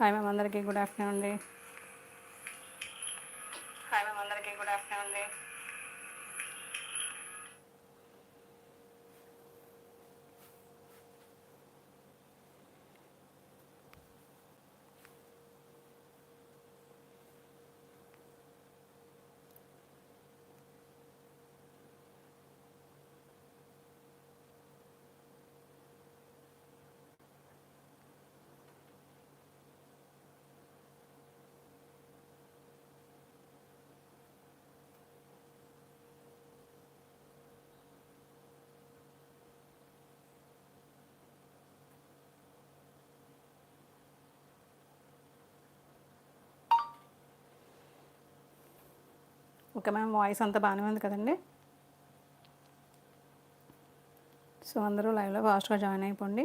Hi ma'am అందరికీ good afternoon అండి hi ma'am అందరికీ గుడ్ ఆఫ్టర్నూన్ అండి ఓకే మ్యామ్ వాయిస్ అంతా బాగానే ఉంది కదండి. సో అందరూ లైవ్లో ఫాస్ట్గా జాయిన్ అయిపోండి.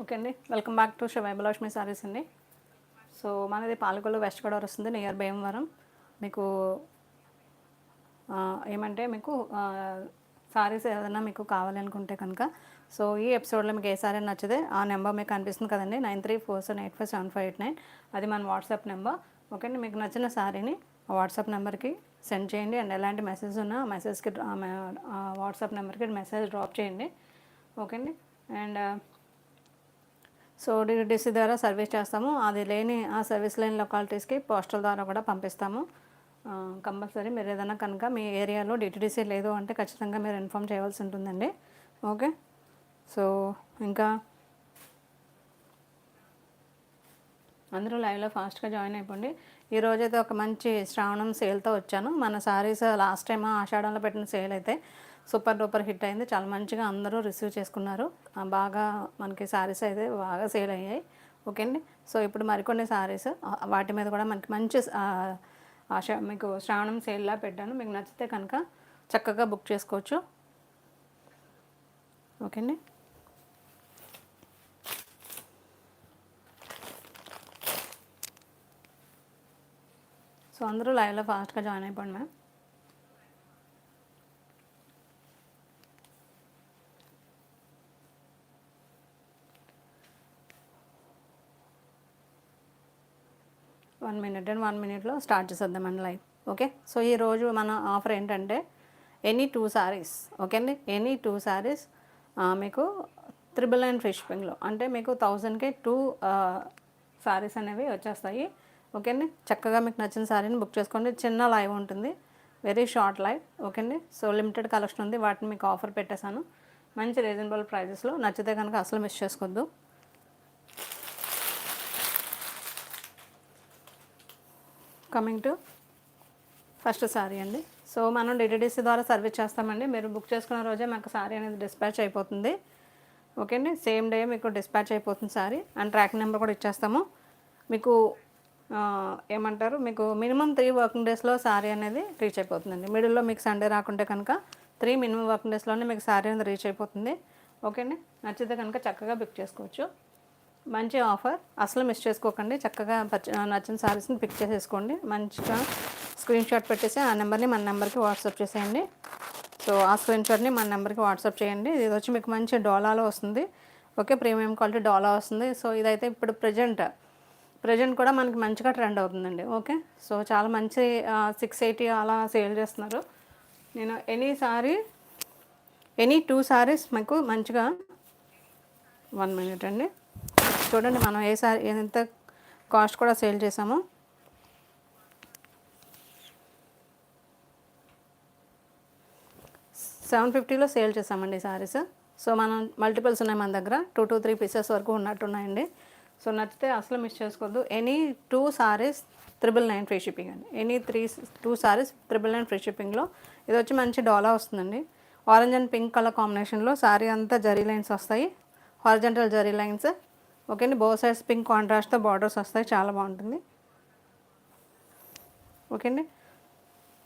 ఓకే అండి. Welcome back to Shivaibalakshmi sarees అండి. సో మనది పాలకొల్లు వెస్ట్ గోదావరి వస్తుంది నియర్ భీమవరం. మీకు ఏమంటే మీకు సారీస్ ఏదైనా మీకు కావాలనుకుంటే కనుక. సో ఈ ఎపిసోడ్లో మీకు ఏ సారీ నచ్చితే ఆ నెంబర్ మీకు కనిపిస్తుంది కదండి. Nine three four seven eight five seven five eight nine. అది మన వాట్సాప్ నెంబర్. ఓకే అండి మీకు నచ్చిన సారీని వాట్సాప్ నెంబర్కి సెండ్ చేయండి. అండ్ ఎలాంటి మెసేజ్ ఉన్నా మెసేజ్కి వాట్సాప్ నెంబర్కి మెసేజ్ డ్రాప్ చేయండి. ఓకే అండి. అండ్ సో డిడిసి ద్వారా సర్వీస్ చేస్తాము. అది లేని ఆ సర్వీస్ లేని లొకాలిటీస్కి పోస్టల్ ద్వారా కూడా పంపిస్తాము. కంపల్సరీ మీరు ఏదైనా కనుక మీ ఏరియాలో డిటిడిసి లేదు అంటే ఖచ్చితంగా మీరు ఇన్ఫామ్ చేయవలసి ఉంటుందండి. ఓకే? సో ఇంకా అందరూ లైవ్లో ఫాస్ట్గా జాయిన్ అయిపోండి. ఈ రోజైతే ఒక మంచి శ్రావణం సేల్తో వచ్చాను. మన సారీస్ లాస్ట్ టైం ఆషాఢంలో పెట్టిన సేల్ అయితే సూపర్ డూపర్ హిట్ అయింది. చాలా మంచిగా అందరూ రిసీవ్ చేసుకున్నారు. బాగా మనకి సారీస్ అయితే బాగా సేల్ అయ్యాయి. ఓకే అండి? సో ఇప్పుడు మరికొన్ని సారీస్ వాటి మీద కూడా మనకి మంచి ఆశ మీకు శ్రావణం సేల్లా పెట్టాను. మీకు నచ్చితే కనుక చక్కగా బుక్ చేసుకోవచ్చు. ఓకే అండి? సో అందరూ లైవ్లో ఫాస్ట్గా జాయిన్ అయిపోండి ma'am. One minute and one మినిట్లో స్టార్ట్ చేసేద్దామండి లైవ్. ఓకే? సో ఈరోజు మన ఆఫర్ ఏంటంటే ఎనీ టూ సారీస్. ఓకే అండి ఎనీ టూ సారీస్ మీకు త్రిబుల్ నైన్ ఫిష్ పింగ్లో. అంటే మీకు థౌజండ్కి టూ సారీస్ అనేవి వచ్చేస్తాయి. ఓకే అండి చక్కగా మీకు నచ్చిన శారీని బుక్ చేసుకోండి. చిన్న లైవ్ ఉంటుంది. Very short live. ఓకే అండి సో లిమిటెడ్ కలెక్షన్ ఉంది. వాటిని మీకు ఆఫర్ పెట్టేశాను. మంచి రీజనబుల్ ప్రైజెస్లో నచ్చితే కనుక అసలు మిస్ చేసుకోవద్దు. కమింగ్ టు ఫస్ట్ సారీ అండి. సో మనం డిటిడిసి ద్వారా సర్వీస్ చేస్తామండి. మీరు బుక్ చేసుకున్న రోజే మాకు సారీ అనేది డిస్పాచ్ అయిపోతుంది. ఓకే అండి? సేమ్ డే మీకు డిస్పాచ్ అయిపోతుంది సారీ అండ్ ట్రాక్ నెంబర్ కూడా ఇచ్చేస్తాము. మీకు ఏమంటారు? మీకు మినిమం త్రీ వర్కింగ్ డేస్లో సారీ అనేది రీచ్ అయిపోతుందండి. మిడిల్లో మీకు సండే రాకుంటే కనుక త్రీ మినిమం వర్కింగ్ డేస్లోనే మీకు సారీ అనేది రీచ్ అయిపోతుంది. ఓకే అండి? నచ్చితే కనుక చక్కగా బుక్ చేసుకోవచ్చు. మంచి ఆఫర్. అసలు మిస్ చేసుకోకండి. చక్కగా నచ్చిన సారీస్ని పిక్ చేసేసుకోండి. మంచిగా స్క్రీన్ షాట్ పెట్టేసి ఆ నెంబర్ని మన నెంబర్కి వాట్సాప్ చేసేయండి. సో ఆ స్క్రీన్ షాట్ని మన నెంబర్కి వాట్సాప్ చేయండి. ఇది వచ్చి మీకు మంచి డోలాలో వస్తుంది. ఓకే ప్రీమియం క్వాలిటీ డోలా వస్తుంది. సో ఇదైతే ఇప్పుడు ప్రజెంట్. ప్రజెంట్ కూడా మనకి మంచిగా ట్రెండ్ అవుతుందండి. ఓకే? సో చాలా మంచి సిక్స్ ఎయిటీ అలా సేల్ చేస్తున్నారు. నేను any saree any two sarees మీకు మంచిగా వన్ మినిట్ అండి. చూడండి మనం ఏ సారీ ఎంత కాస్ట్ కూడా సేల్ చేసాము. సెవెన్ ఫిఫ్టీలో సేల్ చేసామండి ఈ సారీస్. సో మనం మల్టిపుల్స్ ఉన్నాయి మన దగ్గర. టూ టూ త్రీ పీసెస్ వరకు ఉన్నట్టున్నాయండి. సో నచ్చితే అసలు మిస్ చేసుకోవద్దు. Any two sarees triple nine free shipping అండి. Any three two sarees triple nine free షిప్పింగ్లో ఇది వచ్చి మంచి డాలా వస్తుందండి. ఆరెంజ్ అండ్ పింక్ కలర్ కాంబినేషన్లో సారీ అంతా జరీ లైన్స్ వస్తాయి. హారిజంటల్ జరీ లైన్స్ ఓకే అండి పింక్ కాంట్రాస్ట్తో బార్డర్స్ వస్తాయి. చాలా బాగుంటుంది. ఓకే అండి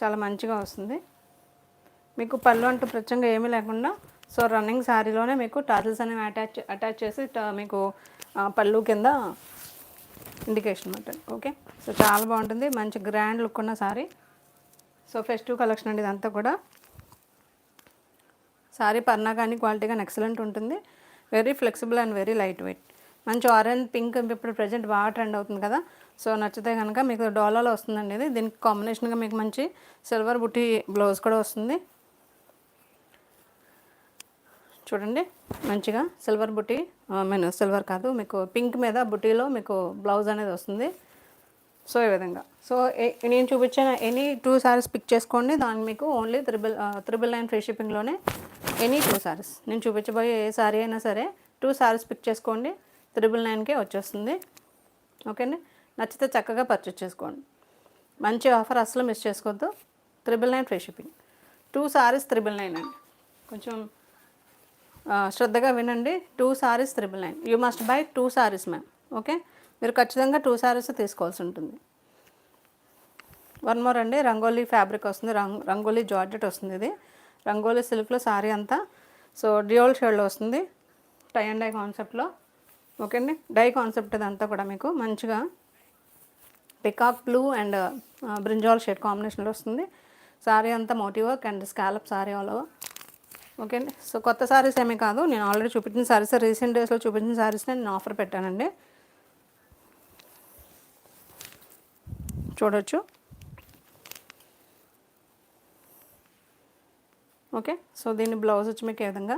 చాలా మంచిగా వస్తుంది. మీకు పళ్ళు అంటూ ప్రత్యేకంగా ఏమీ లేకుండా సో రన్నింగ్ శారీలోనే మీకు టాజిల్స్ అనేవి అటాచ్ అటాచ్ చేసి మీకు పళ్ళు కింద ఇండికేషన్ అనమాట ఓకే? సో చాలా బాగుంటుంది. మంచి గ్రాండ్ లుక్ ఉన్న శారీ సో ఫెస్టివ్ కలెక్షన్ అండి ఇదంతా కూడా. శారీ పర్నా కానీ క్వాలిటీ కానీ ఎక్సలెంట్ ఉంటుంది. Very flexible and very lightweight. మంచి ఆరెంజ్ పింక్ ఇప్పుడు ప్రజెంట్ బాగా ట్రెండ్ అవుతుంది కదా. సో నచ్చితే కనుక మీకు డోలాలో వస్తుందండి ఇది. దీనికి కాంబినేషన్గా మీకు మంచి సిల్వర్ బుట్టి బ్లౌజ్ కూడా వస్తుంది. చూడండి మంచిగా సిల్వర్ బుట్టి మీన్ సిల్వర్ కాదు మీకు పింక్ మీద బుట్టీలో మీకు బ్లౌజ్ అనేది వస్తుంది. సో ఈ విధంగా. సో నేను చూపించిన ఎనీ టూ సారీస్ పిక్ చేసుకోండి. దానికి మీకు only triple triple nine free షిప్పింగ్లోనే any two saris నేను చూపించబోయే ఏ సారీ అయినా సరే టూ సారీస్ పిక్ చేసుకోండి. త్రిబుల్ నైన్కే వచ్చేస్తుంది. ఓకేండి నచ్చితే చక్కగా పర్చేస్ చేసుకోండి. మంచి ఆఫర్ అసలు మిస్ చేసుకోవద్దు. Triple nine free shipping. Two sarees triple nine అండి. కొంచెం శ్రద్ధగా వినండి. Two sarees triple nine. You must buy two sarees ma'am okay? మీరు ఖచ్చితంగా టూ సారీస్ తీసుకోవాల్సి ఉంటుంది. వన్ మోర్ అండి. రంగోలీ ఫ్యాబ్రిక్ వస్తుంది. రంగ్ రంగోలీ జార్జెట్ వస్తుంది ఇది. రంగోలీ సిల్క్లో సారీ అంతా. సో డ్యూల్ షేడ్లో వస్తుంది. టై అండ్ ఐ కాన్సెప్ట్లో ఓకే అండి డై కాన్సెప్ట్ ఇదంతా కూడా మీకు మంచిగా peacock blue and brinjal shade కాంబినేషన్లో వస్తుంది. సారీ అంతా motif work and scallop saree all over. Okay అండి సో కొత్త సారీస్ ఏమీ కాదు. నేను ఆల్రెడీ చూపించిన సారీస్ రీసెంట్ డేస్లో చూపించిన సారీస్ని నేను ఆఫర్ పెట్టానండి. చూడొచ్చు. ఓకే? సో దీని బ్లౌజ్ వచ్చి మీకు ఏ విధంగా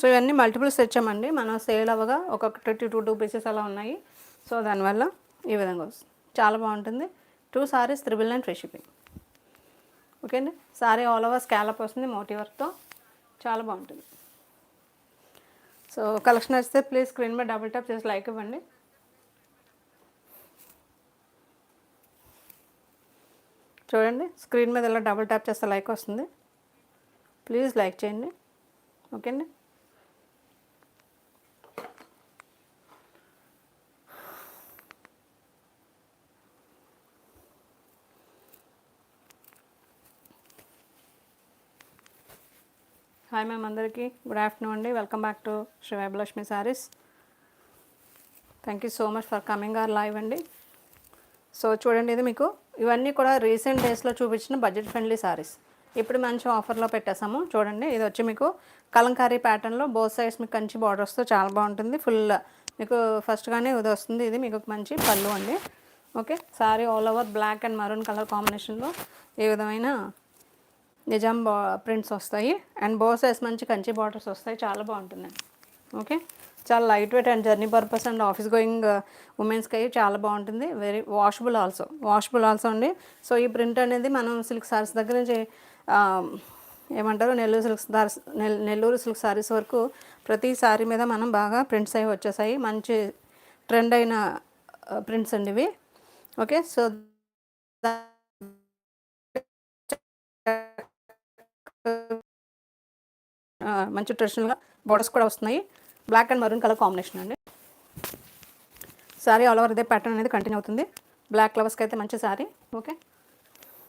సో ఇవన్నీ మల్టిపుల్స్ తెచ్చామండి. మనం సేల్ అవ్వగా ఒక్కొక్కటి టూ టూ పీసెస్ అలా ఉన్నాయి. సో దానివల్ల ఈ విధంగా వస్తుంది. చాలా బాగుంటుంది. Two sarees triple nine free shipping okay అండి? సారీ ఆల్ ఓవర్ స్కాలప్ వస్తుంది మోటీ వర్క్తో. చాలా బాగుంటుంది. సో కలెక్షన్ వస్తే ప్లీజ్ స్క్రీన్ మీద డబుల్ టాప్ చేసి లైక్ ఇవ్వండి. చూడండి స్క్రీన్ మీద ఇలా డబుల్ ట్యాప్ చేస్తే లైక్ వస్తుంది. ప్లీజ్ లైక్ చేయండి. ఓకే అండి? హాయ్ మ్యామ్ అందరికీ గుడ్ ఆఫ్టర్నూన్ అండి. Welcome back to Sri Vaibhalakshmi sarees thank you so much for coming our live అండి. సో చూడండి ఇది మీకు. ఇవన్నీ కూడా రీసెంట్ డేస్లో చూపించిన బడ్జెట్ ఫ్రెండ్లీ సారీస్ ఇప్పుడు మంచి ఆఫర్లో పెట్టేసాము. చూడండి ఇది వచ్చి మీకు కలంకారీ ప్యాటర్న్లో బోత్ సైడ్స్ మీకు కంచి బార్డర్స్తో చాలా బాగుంటుంది. ఫుల్ మీకు ఫస్ట్గానే ఇది వస్తుంది. ఇది మీకు మంచి పళ్ళు అండి. Okay saree all over black and maroon colour కాంబినేషన్లో ఏ విధమైన నిజాం బా ప్రింట్స్ వస్తాయి. అండ్ బోసెస్ సైజ్ మంచి కంచి బార్డర్స్ వస్తాయి. చాలా బాగుంటుందండి ఓకే చాలా lightweight and journey purpose and office going ఉమెన్స్కి అయ్యి చాలా బాగుంటుంది. Very washable also washable also అండి. సో ఈ ప్రింట్ అనేది మనం సిల్క్ సారీస్ దగ్గర నుంచి um, ఏమంటారు? Nellore silk sarees Nellore silk sarees వరకు ప్రతి సారీ మీద మనం బాగా ప్రింట్స్ అవి వచ్చేసాయి. మంచి ట్రెండ్ అయిన uh, ప్రింట్స్ అండి ఇవి. ఓకే సో మంచి ట్రెడిషనల్గా బోర్డర్స్ కూడా వస్తున్నాయి. Black and maroon colour combination అండి. సారీ ఆల్ ఓవర్ ఇదే ప్యాటర్న్ అనేది కంటిన్యూ అవుతుంది. బ్లాక్ ఫ్లవర్స్కి అయితే మంచి సారీ. ఓకే.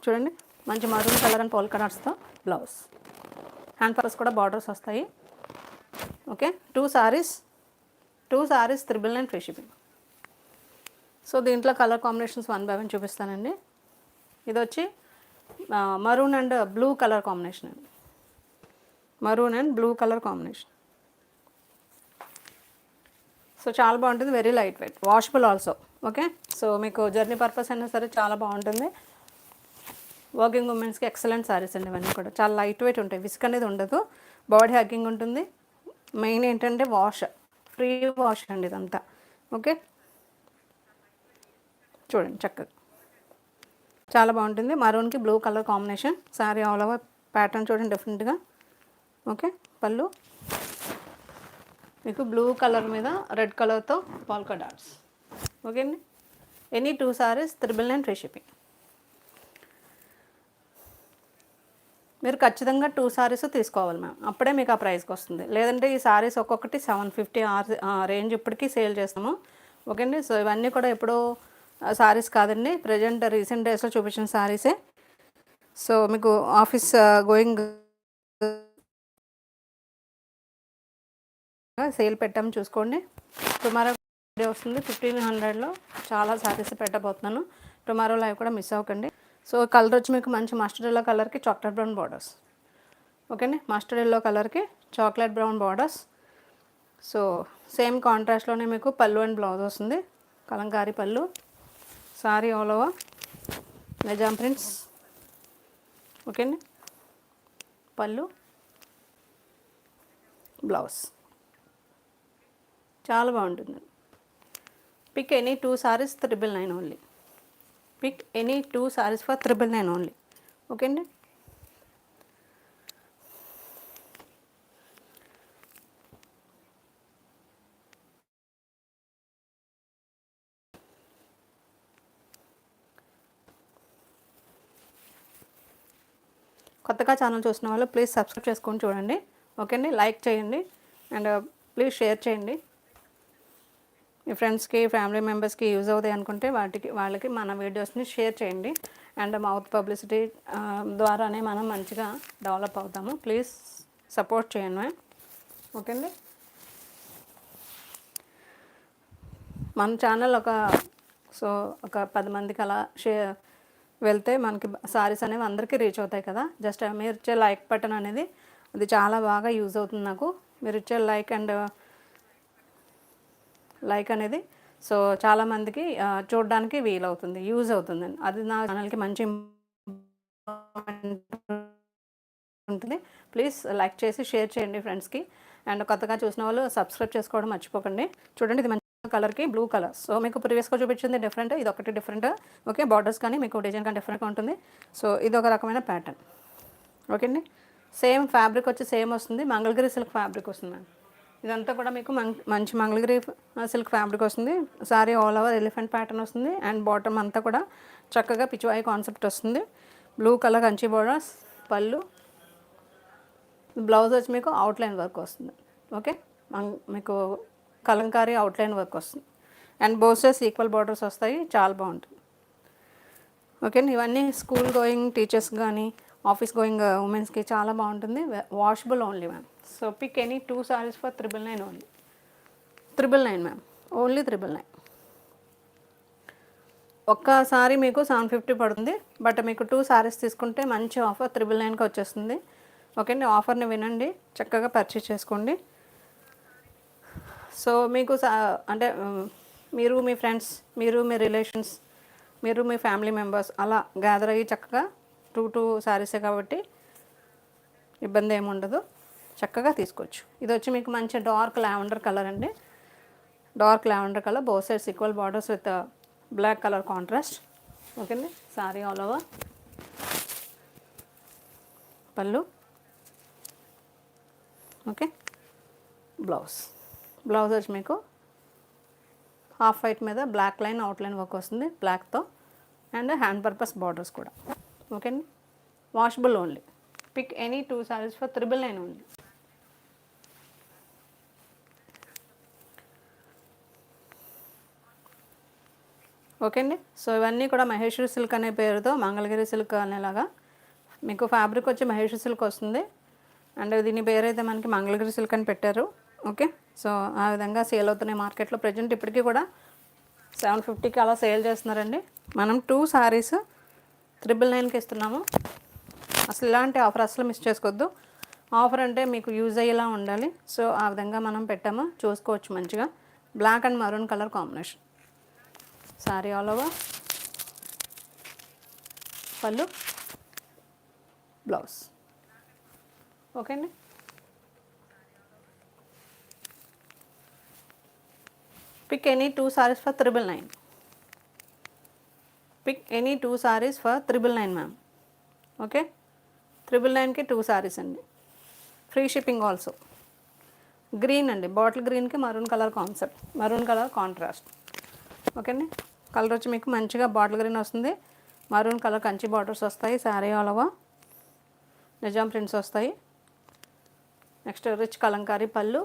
చూడండి. మంచి మరూన్ కలర్ అండ్ పోల్ కలర్స్తో బ్లౌజ్. హ్యాండ్ ఫ్లవర్స్ కూడా బార్డర్స్ వస్తాయి. Okay. Two sarees. Two sarees triple nine free shipping. So దీంట్లో colour combinations one by one చూపిస్తానండి. ఇది వచ్చి maroon and blue colour combination అండి maroon and blue colour combination so చాలా బాగుంటుంది. Very lightweight washable also okay so మీకు journey purpose అయినా సరే చాలా బాగుంటుంది. వర్కింగ్ ఉమెన్స్కి ఎక్సలెంట్ సారీస్ అండి ఇవన్నీ కూడా. చాలా లైట్ వెయిట్ ఉంటాయి. విస్క్ అనేది ఉండదు. బాడీ హ్యాకింగ్ ఉంటుంది. మెయిన్ ఏంటంటే వాష్ ఫ్రీ వాష్ అండి ఇదంతా. ఓకే చూడండి చక్కగా. చాలా బాగుంటుంది. మరూన్కి blue colour combination sari all over pattern చూడండి డిఫరెంట్గా ఓకే పళ్ళు. మీకు బ్లూ కలర్ మీద రెడ్ కలర్తో పాల్కా డాట్స్ ఓకే అండి? Any two sarees triple nine free shipping మీరు ఖచ్చితంగా టూ సారీస్ తీసుకోవాలి మ్యామ్ అప్పుడే మీకు ఆ ప్రైస్కి వస్తుంది. లేదంటే ఈ సారీస్ ఒక్కొక్కటి సెవెన్ ఫిఫ్టీ ఆ రేంజ్ ఇప్పటికీ సేల్ చేస్తాము. ఓకే అండి? సో ఇవన్నీ కూడా ఎప్పుడో సారీస్ కాదండి. ప్రజెంట్ రీసెంట్ డేస్లో చూపించిన సారీసే సో మీకు ఆఫీస్ గోయింగ్ సేల్ పెట్టాము చూసుకోండి. టుమారో డే వస్తుంది. ఫిఫ్టీన్ హండ్రెడ్లో చాలా శారీస్ పెట్టబోతున్నాను. టుమారో లైవ్ కూడా మిస్ అవ్వకండి. సో కలర్ వచ్చి మీకు మంచి మస్టర్డ్ ఎల్లో కలర్కి చాక్లెట్ బ్రౌన్ బార్డర్స్ ఓకేనే మస్టర్డ్ ఎల్లో కలర్కి chocolate brown borders so same కాంట్రాస్ట్లోనే మీకు పళ్ళు అండ్ బ్లౌజ్ వస్తుంది. కలంకారీ పళ్ళు. Sari all over Nizam prints okay అండి పళ్ళు బ్లౌజ్ చాలా బాగుంటుంది pick any two saris triple nine only pick any two saris for triple nine only okay అండి కొత్తగా ఛానల్ చూసిన వాళ్ళు ప్లీజ్ సబ్స్క్రైబ్ చేసుకొని చూడండి. ఓకే అండి? లైక్ చేయండి. అండ్ ప్లీజ్ షేర్ చేయండి. మీ ఫ్రెండ్స్కి ఫ్యామిలీ మెంబర్స్కి యూజ్ అవుతాయి అనుకుంటే వాటికి వాళ్ళకి మన వీడియోస్ని షేర్ చేయండి. అండ్ మౌత్ పబ్లిసిటీ ద్వారానే మనం మంచిగా డెవలప్ అవుతాము. ప్లీజ్ సపోర్ట్ చేయండి ఓకే అండి? మన ఛానల్ ఒక సో ఒక పది మందికి అలా షేర్ వెళ్తే మనకి సారీస్ అనేవి అందరికీ రీచ్ అవుతాయి కదా. జస్ట్ మీరు ఇచ్చే లైక్ బటన్ అనేది అది చాలా బాగా యూజ్ అవుతుంది నాకు. మీరు ఇచ్చే లైక్ అండ్ లైక్ అనేది సో చాలామందికి చూడడానికి వీలవుతుంది యూజ్ అవుతుంది. అది నా ఛానల్కి మంచి ఉంటుంది. ప్లీజ్ లైక్ చేసి షేర్ చేయండి ఫ్రెండ్స్కి అండ్ కొత్తగా చూసిన వాళ్ళు సబ్స్క్రైబ్ చేసుకోవడం మర్చిపోకండి. చూడండి ఇది కలర్కి బ్లూ కలర్. సో మీకు ప్రీవియస్గా చూపించింది డిఫరెంట్ ఇది ఒకటి డిఫరెంట్ ఓకే బార్డర్స్ కానీ మీకు డిజైన్ కానీ డిఫరెంట్గా ఉంటుంది. సో ఇది ఒక రకమైన ప్యాటర్న్ ఓకే అండి? సేమ్ ఫ్యాబ్రిక్ వచ్చి సేమ్ వస్తుంది. మంగళగిరి సిల్క్ ఫ్యాబ్రిక్ వస్తుంది మ్యామ్ ఇదంతా కూడా మీకు మంచి మంగళగిరి సిల్క్ ఫ్యాబ్రిక్ వస్తుంది. Sari all over elephant pattern వస్తుంది. అండ్ బాటమ్ అంతా కూడా చక్కగా పిచ్చివాయి కాన్సెప్ట్ వస్తుంది. బ్లూ కలర్ కంచి బోర్డర్స్ పళ్ళు. బ్లౌజ్ వచ్చి మీకు అవుట్లైన్ వర్క్ వస్తుంది. ఓకే? మీకు కలంకారీ అవుట్లైన్ వర్క్ వస్తుంది. అండ్ బోసెస్ ఈక్వల్ బార్డర్స్ వస్తాయి. చాలా బాగుంటుంది. ఓకే ఇవన్నీ స్కూల్ గోయింగ్ టీచర్స్ కానీ ఆఫీస్ గోయింగ్ ఉమెన్స్కి చాలా బాగుంటుంది. Washable only ma'am so pick any two saris for triple nine only triple nine ma'am only triple nine ఒక్కసారి మీకు సెవెన్ ఫిఫ్టీ పడుతుంది. బట్ మీకు టూ సారీస్ తీసుకుంటే మంచి ఆఫర్ త్రిబుల్ నైన్కి వచ్చేస్తుంది. ఓకే అండి ఆఫర్ని వినండి. చక్కగా పర్చేస్ చేసుకోండి. సో మీకు అంటే మీరు మీ ఫ్రెండ్స్ మీరు మీ రిలేషన్స్ మీరు మీ ఫ్యామిలీ మెంబర్స్ అలా గ్యాదర్ అయ్యి చక్కగా టూ టూ శారీసే కాబట్టి ఇబ్బంది ఏమి ఉండదు. చక్కగా తీసుకోవచ్చు. ఇది వచ్చి మీకు మంచి డార్క్ లావెండర్ కలర్ అండి. Dark lavender colour both sides equal borders with black colour contrast. Okay అండి సారీ ఆల్ ఓవర్. పళ్ళు. ఓకే? బ్లౌజ్. బ్లౌజ్ వచ్చి మీకు హాఫ్ వైట్ మీద black line outline work వస్తుంది బ్లాక్తో. అండ్ హ్యాండ్ పర్పస్ బార్డర్స్ కూడా. Okay అండి? Washable only pick any two saris for triple nine only okay అండి? సో ఇవన్నీ కూడా మహేశ్వరి సిల్క్ అనే పేరుతో మంగళగిరి సిల్క్ అనేలాగా మీకు ఫ్యాబ్రిక్ వచ్చి మహేశ్వరి సిల్క్ వస్తుంది. అండ్ దీని పేరు అయితే మనకి మంగళగిరి సిల్క్ అని పెట్టారు. ఓకే? సో ఆ విధంగా సేల్ అవుతున్నాయి మార్కెట్లో. ప్రజెంట్ ఇప్పటికీ కూడా సెవెన్ ఫిఫ్టీకి అలా సేల్ చేస్తున్నారండి. మనం టూ శారీస్ త్రిబుల్ నైన్కి ఇస్తున్నాము. అసలు ఇలాంటి ఆఫర్ అసలు మిస్ చేసుకోవద్దు. ఆఫర్ అంటే మీకు యూజ్ అయ్యేలా ఉండాలి. సో ఆ విధంగా మనం పెట్టాము. చూసుకోవచ్చు మంచిగా. Black and maroon colour combination. Sari all over. పళ్ళు. బ్లౌజ్. ఓకే అండి pick any two saris for triple nine pick any two saris for triple nine ma'am okay triple నైన్కి టూ సారీస్ అండి. ఫ్రీ షిప్పింగ్ ఆల్సో గ్రీన్ అండి. Bottle గ్రీన్కి maroon colour concept maroon colour contrast okay colour వచ్చి మీకు మంచిగా bottle green వస్తుంది. Maroon colour Kanchi borders వస్తాయి. శారీ ఆలవా నిజాం ప్రింట్స్ వస్తాయి. నెక్స్ట్ రిచ్ కలంకారీ పళ్ళు